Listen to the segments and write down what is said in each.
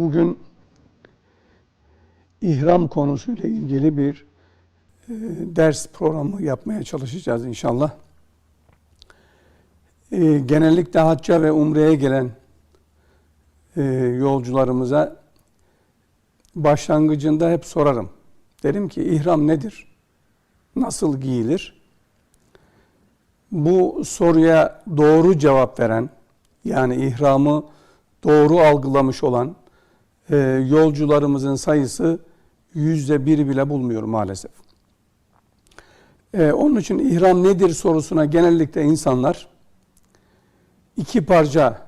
Bugün ihram konusuyla ilgili bir e, ders programı yapmaya çalışacağız inşallah. E, genellikle hacca ve umreye gelen e, yolcularımıza başlangıcında hep sorarım. Derim ki ihram nedir? Nasıl giyilir? Bu soruya doğru cevap veren, yani ihramı doğru algılamış olan e, yolcularımızın sayısı yüzde bir bile bulmuyor maalesef. E, onun için ihram nedir sorusuna genellikle insanlar iki parça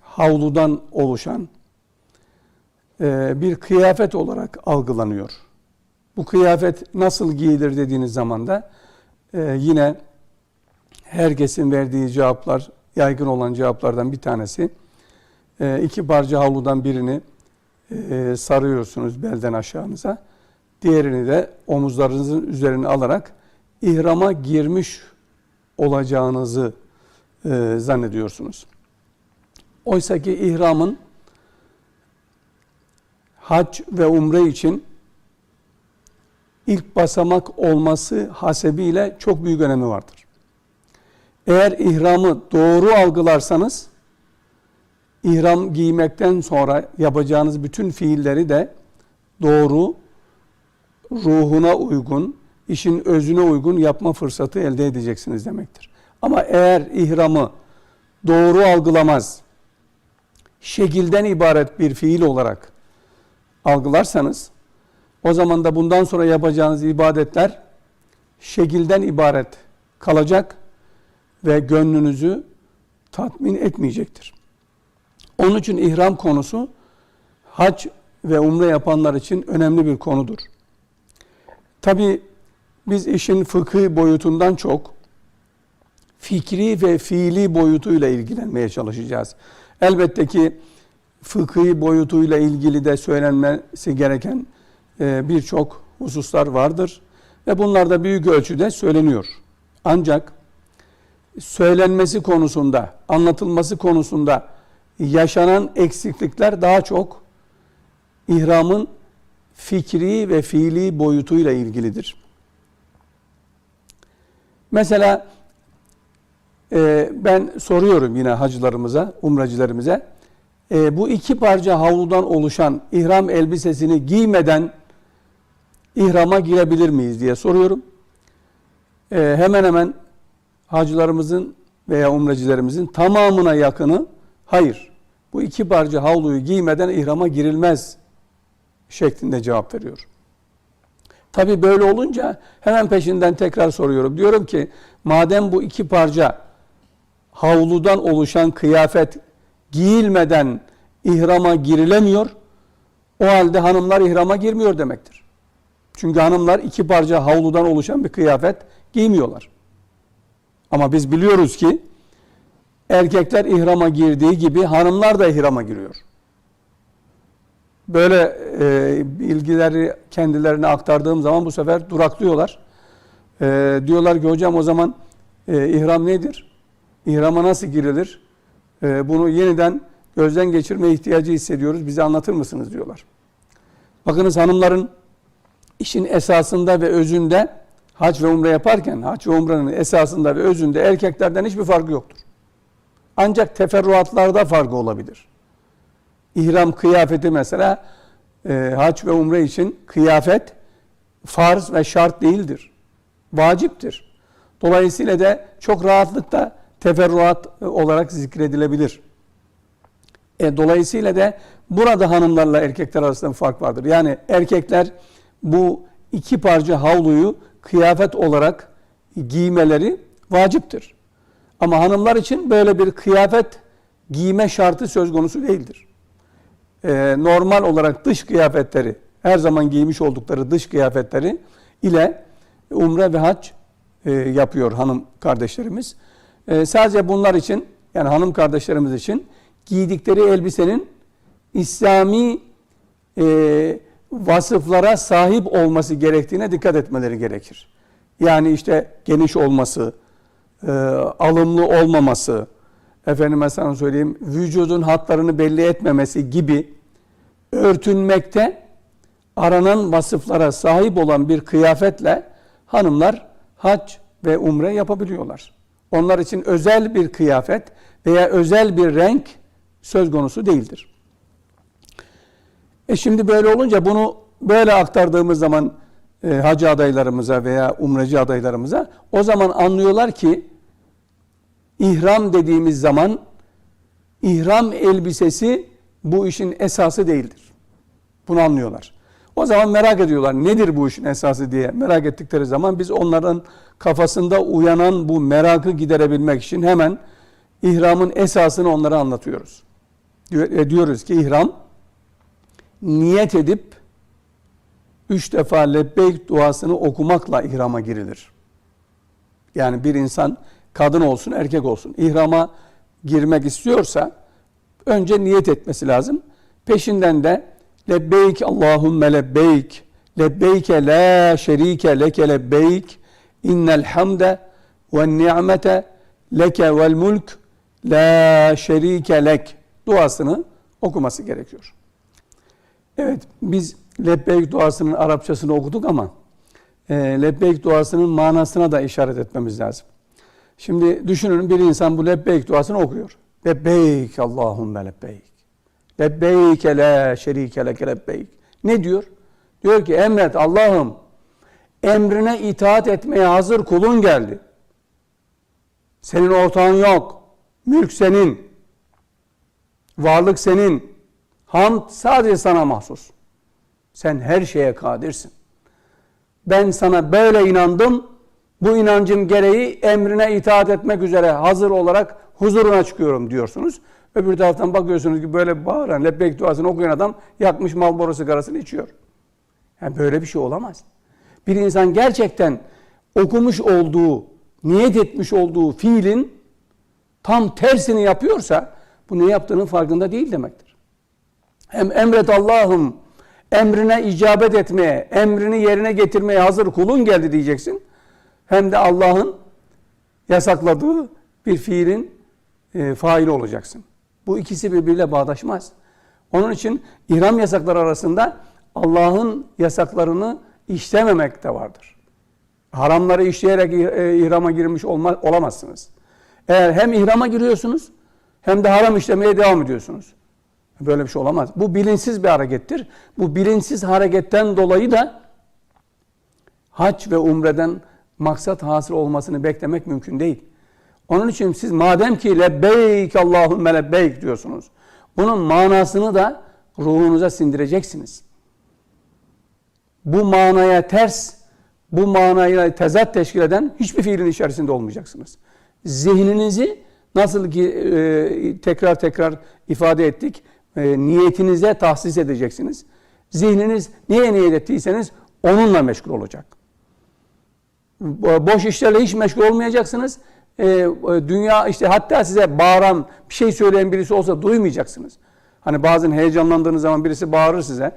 havludan oluşan e, bir kıyafet olarak algılanıyor. Bu kıyafet nasıl giyilir dediğiniz zaman da e, yine herkesin verdiği cevaplar, yaygın olan cevaplardan bir tanesi e, iki parça havludan birini e, sarıyorsunuz belden aşağınıza. Diğerini de omuzlarınızın üzerine alarak ihrama girmiş olacağınızı e, zannediyorsunuz. Oysa ki ihramın hac ve umre için ilk basamak olması hasebiyle çok büyük önemi vardır. Eğer ihramı doğru algılarsanız ihram giymekten sonra yapacağınız bütün fiilleri de doğru, ruhuna uygun, işin özüne uygun yapma fırsatı elde edeceksiniz demektir. Ama eğer ihramı doğru algılamaz, şekilden ibaret bir fiil olarak algılarsanız, o zaman da bundan sonra yapacağınız ibadetler şekilden ibaret kalacak ve gönlünüzü tatmin etmeyecektir. Onun için ihram konusu hac ve umre yapanlar için önemli bir konudur. Tabi biz işin fıkhi boyutundan çok fikri ve fiili boyutuyla ilgilenmeye çalışacağız. Elbette ki fıkhi boyutuyla ilgili de söylenmesi gereken e, birçok hususlar vardır ve bunlar da büyük ölçüde söyleniyor. Ancak söylenmesi konusunda, anlatılması konusunda yaşanan eksiklikler daha çok ihramın fikri ve fiili boyutuyla ilgilidir. Mesela e, ben soruyorum yine hacılarımıza, umracılarımıza, e, bu iki parça havludan oluşan ihram elbisesini giymeden ihrama girebilir miyiz diye soruyorum. E, hemen hemen hacılarımızın veya umrecilerimizin tamamına yakını hayır bu iki parça havluyu giymeden ihrama girilmez şeklinde cevap veriyor. Tabi böyle olunca hemen peşinden tekrar soruyorum. Diyorum ki madem bu iki parça havludan oluşan kıyafet giyilmeden ihrama girilemiyor, o halde hanımlar ihrama girmiyor demektir. Çünkü hanımlar iki parça havludan oluşan bir kıyafet giymiyorlar. Ama biz biliyoruz ki erkekler ihrama girdiği gibi hanımlar da ihrama giriyor. Böyle e, bilgileri kendilerine aktardığım zaman bu sefer duraklıyorlar. E, diyorlar ki hocam o zaman e, ihram nedir? İhrama nasıl girilir? E, bunu yeniden gözden geçirme ihtiyacı hissediyoruz. Bize anlatır mısınız diyorlar. Bakınız hanımların işin esasında ve özünde hac ve umre yaparken hac ve umrenin esasında ve özünde erkeklerden hiçbir farkı yoktur. Ancak teferruatlarda farkı olabilir. İhram kıyafeti mesela e, hac ve umre için kıyafet farz ve şart değildir. Vaciptir. Dolayısıyla da çok rahatlıkla teferruat olarak zikredilebilir. E, dolayısıyla da burada hanımlarla erkekler arasında bir fark vardır. Yani erkekler bu iki parça havluyu kıyafet olarak giymeleri vaciptir. Ama hanımlar için böyle bir kıyafet giyme şartı söz konusu değildir. Ee, normal olarak dış kıyafetleri, her zaman giymiş oldukları dış kıyafetleri ile umre ve hac e, yapıyor hanım kardeşlerimiz. E, sadece bunlar için, yani hanım kardeşlerimiz için giydikleri elbisenin İslami e, vasıflara sahip olması gerektiğine dikkat etmeleri gerekir. Yani işte geniş olması, e, alımlı olmaması, efendime sana söyleyeyim, vücudun hatlarını belli etmemesi gibi örtünmekte aranan vasıflara sahip olan bir kıyafetle hanımlar hac ve umre yapabiliyorlar. Onlar için özel bir kıyafet veya özel bir renk söz konusu değildir. E şimdi böyle olunca bunu böyle aktardığımız zaman e, hacı adaylarımıza veya umreci adaylarımıza o zaman anlıyorlar ki ihram dediğimiz zaman ihram elbisesi bu işin esası değildir. Bunu anlıyorlar. O zaman merak ediyorlar nedir bu işin esası diye merak ettikleri zaman biz onların kafasında uyanan bu merakı giderebilmek için hemen ihramın esasını onlara anlatıyoruz. E, Diyoruz ki ihram niyet edip üç defa lebbeyk duasını okumakla ihrama girilir. Yani bir insan kadın olsun erkek olsun ihrama girmek istiyorsa önce niyet etmesi lazım. Peşinden de lebbeyk Allahümme lebbeyk lebbeyke la şerike leke lebbeyk innel hamde ve ni'mete leke vel mulk la şerike lek duasını okuması gerekiyor. Evet biz lebbeyk duasının Arapçasını okuduk ama e, lebbeyk duasının manasına da işaret etmemiz lazım. Şimdi düşünün bir insan bu lebbeyk duasını okuyor. Lebbeyk Allahümme lebbeyk. Lebbeyke la şerike leke lebbeyk. Ne diyor? Diyor ki emret Allah'ım emrine itaat etmeye hazır kulun geldi. Senin ortağın yok. Mülk senin. Varlık senin. Hamd sadece sana mahsus. Sen her şeye kadirsin. Ben sana böyle inandım. Bu inancım gereği emrine itaat etmek üzere hazır olarak huzuruna çıkıyorum diyorsunuz. Öbür taraftan bakıyorsunuz ki böyle bağıran, lebbeyk duasını okuyan adam yakmış Marlboro sigarasını içiyor. Yani böyle bir şey olamaz. Bir insan gerçekten okumuş olduğu, niyet etmiş olduğu fiilin tam tersini yapıyorsa bu ne yaptığının farkında değil demektir. Hem emret Allah'ım emrine icabet etmeye, emrini yerine getirmeye hazır kulun geldi diyeceksin. Hem de Allah'ın yasakladığı bir fiilin e, faili olacaksın. Bu ikisi birbiriyle bağdaşmaz. Onun için ihram yasakları arasında Allah'ın yasaklarını işlememek de vardır. Haramları işleyerek e, ihrama girmiş olma, olamazsınız. Eğer hem ihrama giriyorsunuz hem de haram işlemeye devam ediyorsunuz. Böyle bir şey olamaz. Bu bilinçsiz bir harekettir. Bu bilinçsiz hareketten dolayı da hac ve umreden maksat hasıl olmasını beklemek mümkün değil. Onun için siz madem ki lebbeyk Allahümme lebbeyk diyorsunuz. Bunun manasını da ruhunuza sindireceksiniz. Bu manaya ters, bu manaya tezat teşkil eden hiçbir fiilin içerisinde olmayacaksınız. Zihninizi nasıl ki e, tekrar tekrar ifade ettik, e, niyetinize tahsis edeceksiniz. Zihniniz neye niyet ettiyseniz onunla meşgul olacak. Boş işlerle hiç meşgul olmayacaksınız. E, e, dünya işte hatta size bağıran bir şey söyleyen birisi olsa duymayacaksınız. Hani bazen heyecanlandığınız zaman birisi bağırır size.